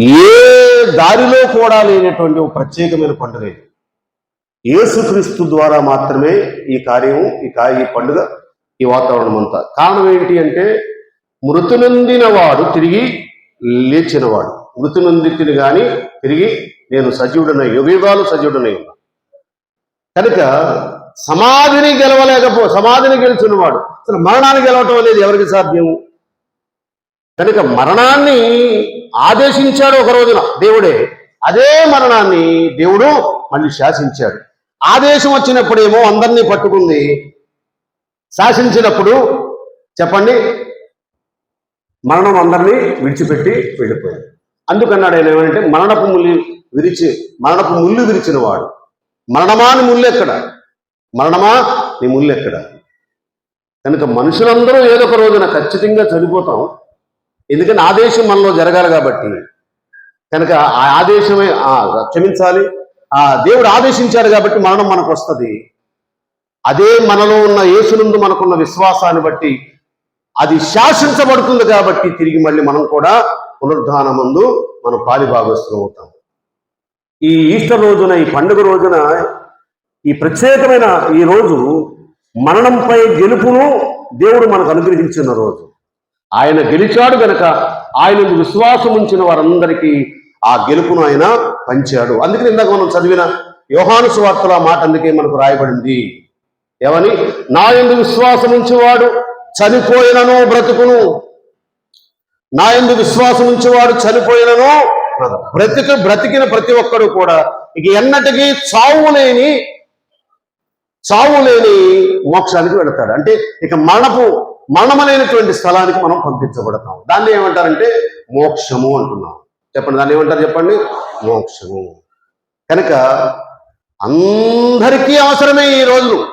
ఏ దారిలో కూడా లేనటువంటి ఒక ప్రత్యేకమైన పండుగ ఇది. యేసుక్రీస్తు ద్వారా మాత్రమే ఈ కార్యం ఈ కార్య ఈ పండుగ ఈ వాతావరణం అంతా. కారణం ఏంటి అంటే మృతి నొందిన వాడు తిరిగి లేచినవాడు. మృతి నొందితిని కానీ తిరిగి నేను సజీవుడనై యుగయుగాలు సజీవుడనై ఉన్నా కనుక సమాధిని గెలవలేకపో సమాధిని గెలిచినవాడు అసలు మరణాన్ని గెలవటం అనేది ఎవరికి సాధ్యం కనుక మరణాన్ని ఆదేశించాడు ఒక రోజున దేవుడే. అదే మరణాన్ని దేవుడు మళ్ళీ శాసించాడు. ఆదేశం వచ్చినప్పుడేమో అందరినీ పట్టుకుంది. శాసించినప్పుడు చెప్పండి మరణం అందరినీ విడిచిపెట్టి వెళ్ళిపోయాడు. అందుకన్నాడు ఆయన ఏమంటే మరణపు ముల్లి విరిచి మరణపు ముళ్ళు విరిచిన వాడు. మరణమా నీ ముళ్ళు ఎక్కడ? మరణమా నీ ముళ్ళు ఎక్కడ? కనుక మనుషులందరూ ఏదో ఒక రోజున ఖచ్చితంగా చనిపోతాం. ఎందుకంటే ఆదేశం మనలో జరగాలి కాబట్టి. కనుక ఆ ఆదేశమే క్షమించాలి. ఆ దేవుడు ఆదేశించాడు కాబట్టి మరణం మనకు వస్తుంది అదే మనలో ఉన్న యేసునందు మనకున్న విశ్వాసాన్ని బట్టి అది శాసించబడుతుంది కాబట్టి తిరిగి మళ్ళీ మనం కూడా పునరుద్ధానం మనం మనం పాలిభాగస్తులం అవుతాం. ఈ ఈస్టర్ రోజున ఈ పండుగ రోజున ఈ ప్రత్యేకమైన ఈ రోజు మరణంపై గెలుపును దేవుడు మనకు అనుగ్రహించిన రోజు. ఆయన గెలిచాడు గనక ఆయన విశ్వాసం ఉంచిన వారందరికీ ఆ గెలుపును ఆయన పంచాడు. అందుకని ఇందాక మనం చదివిన యోహాను సువార్తల మాట అందుకే మనకు రాయబడింది. ఏమని? నా ఎందు విశ్వాసం ఉంచేవాడు చనిపోయినను బ్రతుకును. నా ఎందు విశ్వాసం ఉంచేవాడు చనిపోయినను బ్రతికి బ్రతికిన ప్రతి ఒక్కడు కూడా ఇక ఎన్నటికీ చావు లేని చావు లేని మోక్షానికి వెళతాడు. అంటే ఇక మరణపు మరణమనేటువంటి స్థలానికి మనం పంపించబడతాం. దాన్ని ఏమంటారంటే మోక్షము అంటున్నాం. చెప్పండి దాన్ని ఏమంటారు చెప్పండి? మోక్షము. కనుక అందరికీ అవసరమే ఈ రోజు.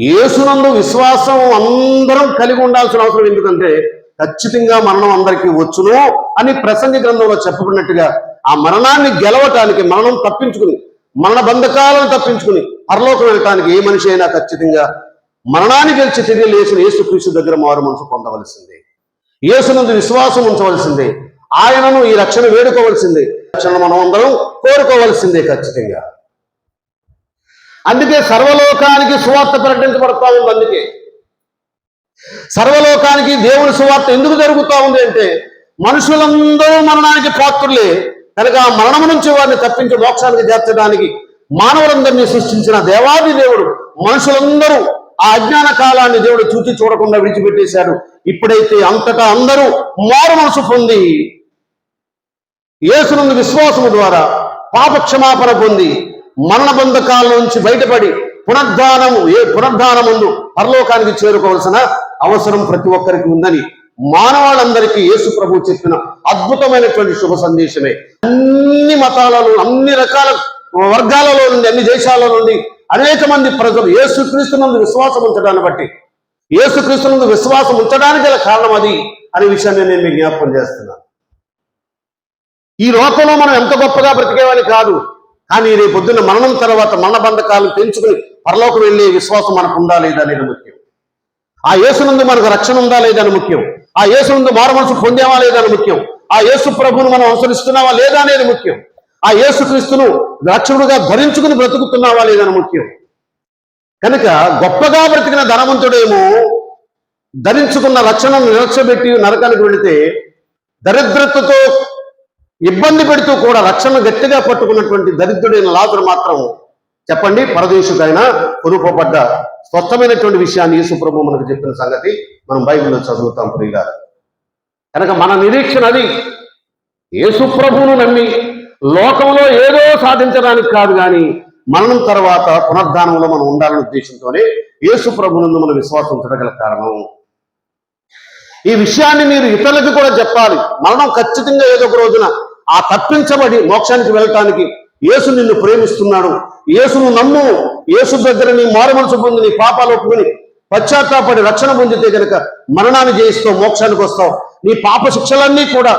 ఏసునందు విశ్వాసం అందరం కలిగి ఉండాల్సిన అవసరం ఎందుకంటే ఖచ్చితంగా మరణం అందరికీ వచ్చును అని ప్రసంగ గ్రంథంలో చెప్పబడినట్టుగా ఆ మరణాన్ని గెలవటానికి మరణం తప్పించుకుని మరణ బంధకాలను తప్పించుకుని పరలోకం వెళ్ళటానికి ఏ మనిషి అయినా ఖచ్చితంగా మరణాన్ని గెలిచి తిరిగి లేచిన యేసు క్రీస్తు దగ్గర మారు మనసు పొందవలసిందే. యేసునందు విశ్వాసం ఉంచవలసిందే. ఆయనను ఈ రక్షణ వేడుకోవలసిందే. రక్షణ మనం అందరం కోరుకోవలసిందే ఖచ్చితంగా. అందుకే సర్వలోకానికి సువార్త ప్రకటించబడతా ఉంది అందుకే. సర్వలోకానికి దేవుని సువార్త ఎందుకు జరుగుతూ ఉంది అంటే మనుషులందరూ మరణానికి పాత్రులే. కనుక ఆ మరణం నుంచి వారిని తప్పించి మోక్షానికి చేర్చడానికి మానవులందరినీ సృష్టించిన దేవాది దేవుడు మనుషులందరూ ఆ అజ్ఞాన కాలాన్ని దేవుడు చూచి చూడకుండా విడిచిపెట్టేశాడు. ఇప్పుడైతే అంతటా అందరూ మారు మనసు పొంది యేసునందు విశ్వాసము ద్వారా పాపక్షమాపణ పొంది మరణ బంధకాల నుంచి బయటపడి పునర్ధానము ఏ పునర్ధానముందు పరలోకానికి చేరుకోవాల్సిన అవసరం ప్రతి ఒక్కరికి ఉందని మానవాళ్ళందరికీ యేసు ప్రభు చెప్పిన అద్భుతమైనటువంటి శుభ సందేశమే. అన్ని మతాలలో అన్ని రకాల వర్గాలలో నుండి అన్ని దేశాల నుండి అనేక మంది ప్రజలు ఏసుక్రీస్తునందు విశ్వాసం ఉంచడాన్ని బట్టి ఏసుక్రీస్తునందు విశ్వాసం ఉంచడానికి గల కారణం అది అనే విషయాన్ని నేను మీకు జ్ఞాపకం చేస్తున్నాను. ఈ లోకంలో మనం ఎంత గొప్పగా బ్రతికేవాని కాదు కానీ రేపు పొద్దున్న మరణం తర్వాత మరణ బంధకాలు తెంచుకుని పరలోకం వెళ్ళే విశ్వాసం మనకు ఉందా లేదా అనేది ముఖ్యం. ఆ యేసునందు మనకు రక్షణ ఉందా లేదా అని ముఖ్యం. ఆ యేసునందు మారు మనసు పొందామా లేదా అని ముఖ్యం. ఆ యేసు ప్రభువును మనం అనుసరిస్తున్నావా లేదా అనేది ముఖ్యం. ఆ యేసు క్రీస్తును రక్షకుడుగా ధరించుకుని బ్రతుకుతున్నావా లేదని ముఖ్యం. కనుక గొప్పగా బ్రతికిన ధనవంతుడేమో ధరించుకున్న రక్షణను నిరక్షబెట్టి నరకానికి వెళితే దరిద్రతతో ఇబ్బంది పెడుతూ కూడా రక్షణ గట్టిగా పట్టుకున్నటువంటి దరిద్రుడైన లాజరు మాత్రం చెప్పండి పరదేశుడైన కొనుకోబడ్డ స్వచ్ఛమైనటువంటి విషయాన్ని యేసుప్రభు మనకు చెప్పిన సంగతి మనం బైబిల్లో చదువుతాం ప్రియుల కనుక మన నిరీక్షణ అది. యేసుప్రభువును నమ్మి లోకంలో ఏదో సాధించడానికి కాదు కానీ మరణం తర్వాత పునర్ధానంలో మనం ఉండాలనే ఉద్దేశంతోనే యేసు ప్రభునందు మన విశ్వాసం ఉంచగల కారణం. ఈ విషయాన్ని మీరు ఇతరులకు కూడా చెప్పాలి. మరణం ఖచ్చితంగా ఏదో ఒక రోజున ఆ తప్పించబడి మోక్షానికి వెళ్ళటానికి యేసు నిన్ను ప్రేమిస్తున్నాడు. యేసును నమ్ము. యేసు దగ్గర నీ మారుమనసు పొంది నీ పాపాలు ఒప్పుకుని పశ్చాత్తాపడి రక్షణ పొందితే గనక మరణాన్ని జయిస్తావు మోక్షానికి వస్తావు. నీ పాప శిక్షలన్నీ కూడా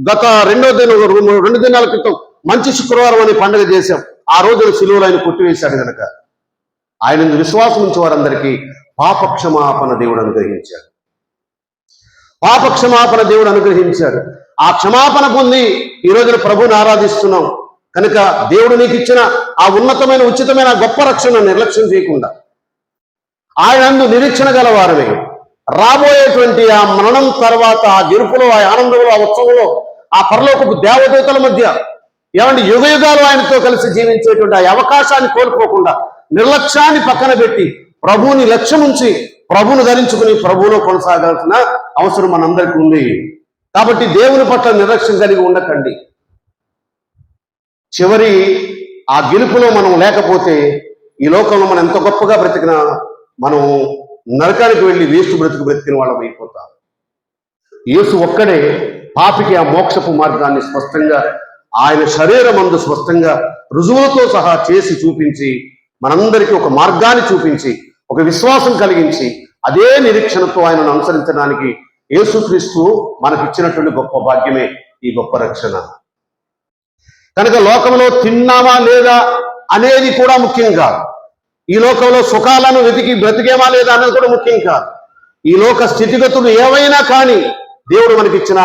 గత రెండో దిన రెండు దినాల క్రితం మంచి శుక్రవారం అనే పండుగ చేశాం. ఆ రోజున సిలువలు ఆయన కొట్టివేశాడు గనక. ఆయన విశ్వాసం ఉంచే వారందరికీ పాపక్షమాపణ దేవుడు అనుగ్రహించాడు. పాపక్షమాపణ దేవుడు అనుగ్రహించాడు. ఆ క్షమాపణ పొంది ఈ రోజున ప్రభుని ఆరాధిస్తున్నాం. కనుక దేవుడు నీకు ఇచ్చిన ఆ ఉన్నతమైన ఉచితమైన గొప్ప రక్షణ నిర్లక్ష్యం చేయకుండా ఆయనందు నిరీక్షణ గలవారమే. రాబోయేటువంటి ఆ మరణం తర్వాత ఆ గెలుపులో ఆ ఆనందంలో ఆ ఉత్సవంలో ఆ పరలోకపు దేవదూతల మధ్య ఏమంటే యుగ యుగాలు ఆయనతో కలిసి జీవించేటువంటి ఆ అవకాశాన్ని కోల్పోకుండా నిర్లక్ష్యాన్ని పక్కన పెట్టి ప్రభువుని లక్ష్యం ఉంచి ప్రభువును ధరించుకుని ప్రభువులో కొనసాగాల్సిన అవసరం మనందరికీ ఉంది. కాబట్టి దేవుని పట్ల నిర్లక్ష్యం కలిగి ఉండకండి. చివరి ఆ గెలుపులో మనం లేకపోతే ఈ లోకంలో మనం ఎంత గొప్పగా బ్రతికినా మనం నరకానికి వెళ్ళి వేస్ట్ బ్రతుకు బ్రతికిన వాళ్ళం అయిపోతాం. యేసు ఒక్కడే పాపికి ఆ మోక్షపు మార్గాన్ని స్పష్టంగా ఆయన శరీరమందు స్పష్టంగా రుజువులతో సహా చేసి చూపించి మనందరికీ ఒక మార్గాన్ని చూపించి ఒక విశ్వాసం కలిగించి అదే నిరీక్షణతో ఆయనను అనుసరించడానికి యేసుక్రీస్తు మనకిచ్చినటువంటి గొప్ప భాగ్యమే ఈ గొప్ప రక్షణ. కనుక లోకంలో తిన్నామా లేదా అనేది కూడా ముఖ్యం కాదు. ఈ లోకంలో సుఖాలను వెతికి బ్రతికేమా లేదా అనేది కూడా ముఖ్యం కాదు. ఈ లోక స్థితిగతులు ఏవైనా కానీ దేవుడు మనకిచ్చిన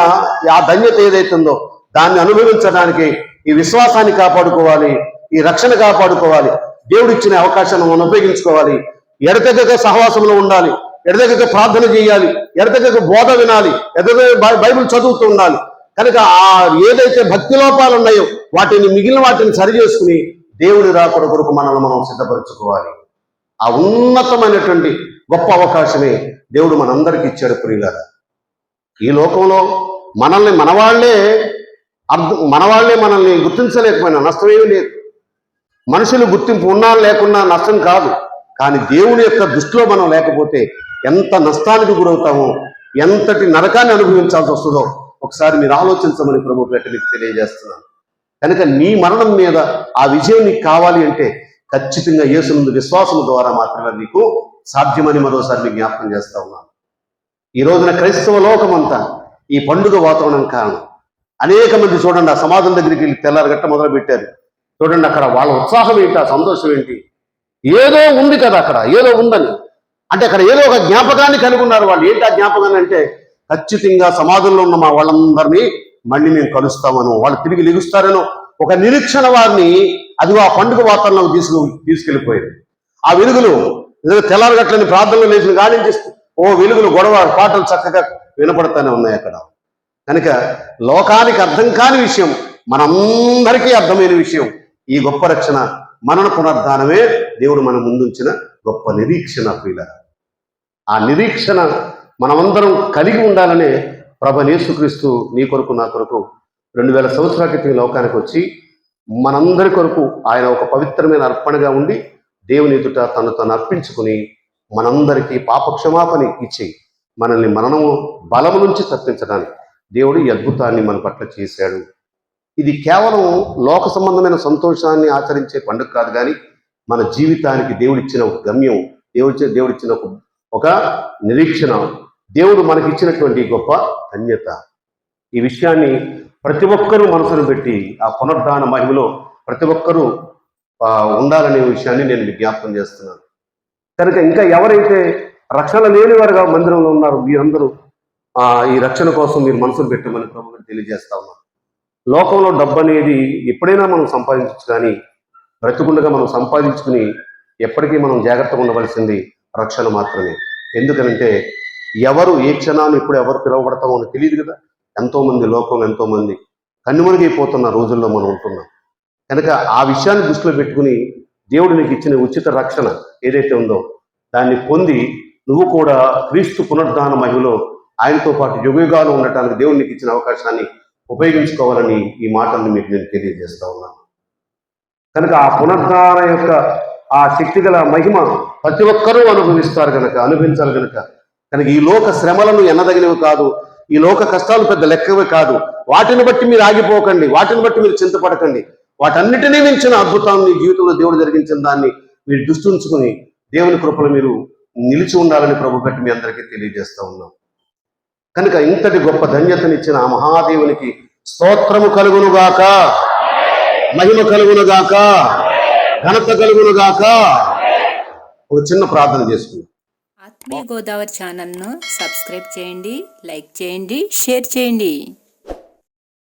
ఆ ధన్యత ఏదైతుందో దాన్ని అనుభవించడానికి ఈ విశ్వాసాన్ని కాపాడుకోవాలి ఈ రక్షణ కాపాడుకోవాలి దేవుడు ఇచ్చిన అవకాశాన్ని మనం ఉపయోగించుకోవాలి. ఎడతెగక సహవాసంలో ఉండాలి ఎడతెగక ప్రార్థన చేయాలి ఎడతెగక బోధ వినాలి ఎడతెగక బై- బైబిల్ చదువుతూ ఉండాలి. కనుక ఆ ఏదైతే భక్తి లోపాలు ఉన్నాయో వాటిని మిగిలిన వాటిని సరి చేసుకుని దేవుడి రాకడ కొరకు మనల్ని మనం సిద్ధపరచుకోవాలి. ఆ ఉన్నతమైనటువంటి గొప్ప అవకాశమే దేవుడు మనందరికీ ఇచ్చాడు ప్రియులారా. ఈ లోకంలో మనల్ని మనవాళ్ళే అర్థం మనవాళ్ళే మనల్ని గుర్తించలేకపోయినా నష్టమేమీ లేదు. మనుషులు గుర్తింపు ఉన్నా లేకున్నా నష్టం కాదు. కానీ దేవుని యొక్క దృష్టిలో మనం లేకపోతే ఎంత నష్టానికి గురవుతామో ఎంతటి నరకాన్ని అనుభవించాల్సి వస్తుందో ఒకసారి మీరు ఆలోచించమని ప్రభు పేట మీకు తెలియజేస్తున్నాను. కనుక నీ మరణం మీద ఆ విజయం నీకు కావాలి అంటే ఖచ్చితంగా యేసునందు విశ్వాసం ద్వారా మాత్రమే నీకు సాధ్యమని మరోసారి మీకు జ్ఞాపకం చేస్తా ఉన్నాను. ఈ రోజున క్రైస్తవ లోకమంతా ఈ పండుగ వాతావరణం కారణం. అనేక మంది చూడండి ఆ సమాధుల దగ్గరికి వెళ్ళి తెల్లారగట్ట మొదలు పెట్టారు చూడండి అక్కడ వాళ్ళ ఉత్సాహం ఏంటి ఆ సంతోషం ఏంటి? ఏదో ఉంది కదా అక్కడ ఏదో ఉందని. అంటే అక్కడ ఏదో ఒక జ్ఞాపకాన్ని కలిగి ఉన్నారు వాళ్ళు. ఏంటి ఆ జ్ఞాపకాన్ని అంటే ఖచ్చితంగా సమాధుల్లో ఉన్న మా వాళ్ళందరినీ మళ్ళీ మేము కలుస్తామను. వాళ్ళు తిరిగి లెగుస్తారనో. ఒక నిరీక్షణ వారిని అది ఆ పండుగ వాతావరణం తీసుకు తీసుకెళ్ళిపోయింది ఆ వెలుగులు ఏదో తెల్లారగట్లని ప్రార్థనలు లేచిన గాలించి ఓ వెలుగులు గొడవ పాటలు చక్కగా వినపడతానే ఉన్నాయి అక్కడ. కనుక లోకానికి అర్థం కాని విషయం మనందరికీ అర్థమైన విషయం ఈ గొప్ప రక్షణ మనన పునర్ధానమే దేవుడు మన ముందుంచిన గొప్ప నిరీక్షణ ప్రియుల ఆ నిరీక్షణ మనమందరం కలిగి ఉండాలనే ప్రభనేసుక్రీస్తు నీ కొరకు నా కొరకు రెండు వేల సంవత్సరాల క్రితం లోకానికి వచ్చి మనందరి కొరకు ఆయన ఒక పవిత్రమైన అర్పణగా ఉండి దేవుని ఎదుట తను తను అర్పించుకుని మనందరికీ పాపక్షమాపణ ఇచ్చి మనల్ని మరణము బలము నుంచి తప్పించడానికి దేవుడు ఈ అద్భుతాన్ని మన పట్ల చేశాడు. ఇది కేవలం లోక సంబంధమైన సంతోషాన్ని ఆచరించే పండుగ కాదు కానీ మన జీవితానికి దేవుడిచ్చిన ఒక గమ్యం దేవుడి దేవుడిచ్చిన ఒక ఒక నిరీక్షణ. దేవుడు మనకిచ్చినటువంటి గొప్ప ధన్యత. ఈ విషయాన్ని ప్రతి ఒక్కరూ మనసును పెట్టి ఆ పునర్ధాన మహిమలో ప్రతి ఒక్కరూ ఉండాలనే విషయాన్ని నేను మీకు జ్ఞాపకం చేస్తున్నాను. కనుక ఇంకా ఎవరైతే రక్షణ లేనివారుగా మందిరంలో ఉన్నారు మీరందరూ ఈ రక్షణ కోసం మీరు మనసులు పెట్టమని ప్రభుత్వం తెలియజేస్తా ఉన్నాను లోకంలో డబ్బు అనేది ఎప్పుడైనా మనం సంపాదించవచ్చు కానీ బ్రతికుండగా మనం సంపాదించుకుని ఎప్పటికీ మనం జాగ్రత్తగా ఉండవలసింది రక్షణ మాత్రమే. ఎందుకంటే ఎవరు ఏ క్షణాన్ని ఇప్పుడు ఎవరు పిలువబడతామో అని తెలియదు కదా. ఎంతోమంది లోకంలో ఎంతోమంది కన్నుమరుగైపోతున్న రోజుల్లో మనం ఉంటున్నాం. కనుక ఆ విషయాన్ని దృష్టిలో పెట్టుకుని దేవుడు నీకు ఇచ్చిన ఉచిత రక్షణ ఏదైతే ఉందో దాన్ని పొంది నువ్వు కూడా క్రీస్తు పునరుద్ధాన మహిమలో ఆయనతో పాటు యుగయుగాలు ఉండటానికి దేవుడు నీకు ఇచ్చిన అవకాశాన్ని ఉపయోగించుకోవాలని ఈ మాటల్ని మీకు నేను తెలియజేస్తా ఉన్నాను. కనుక ఆ పునరుద్ధాన యొక్క ఆ శక్తి గల మహిమ ప్రతి ఒక్కరూ అనుభవిస్తారు కనుక అనుభవించాలి కనుక కనుక ఈ లోక శ్రమలను ఎన్నదగినవి కాదు ఈ లోక కష్టాలు పెద్ద లెక్కవే కాదు. వాటిని బట్టి మీరు ఆగిపోకండి వాటిని బట్టి మీరు చింతపడకండి. వాటన్నిటినీ మించిన అద్భుతాన్ని జీవితంలో దేవుడు జరిగించిన దాన్ని మీరు దృష్టించుకుని దేవుని కృపలు మీరు నిలిచి ఉండాలని ప్రభు పెట్టి మీ అందరికీ తెలియజేస్తూ ఉన్నాం. కనుక ఇంతటి గొప్ప ధన్యతనిచ్చిన ఆ మహాదేవునికి స్తోత్రము కలుగునుగాక. మహిమ కలుగునుగాక. ఘనత కలుగునుగాక. ఒక చిన్న ప్రార్థన చేసుకుందాం. ఆత్మీయ గోదావరి ఛానల్ను సబ్స్క్రైబ్ చేయండి లైక్ చేయండి షేర్ చేయండి.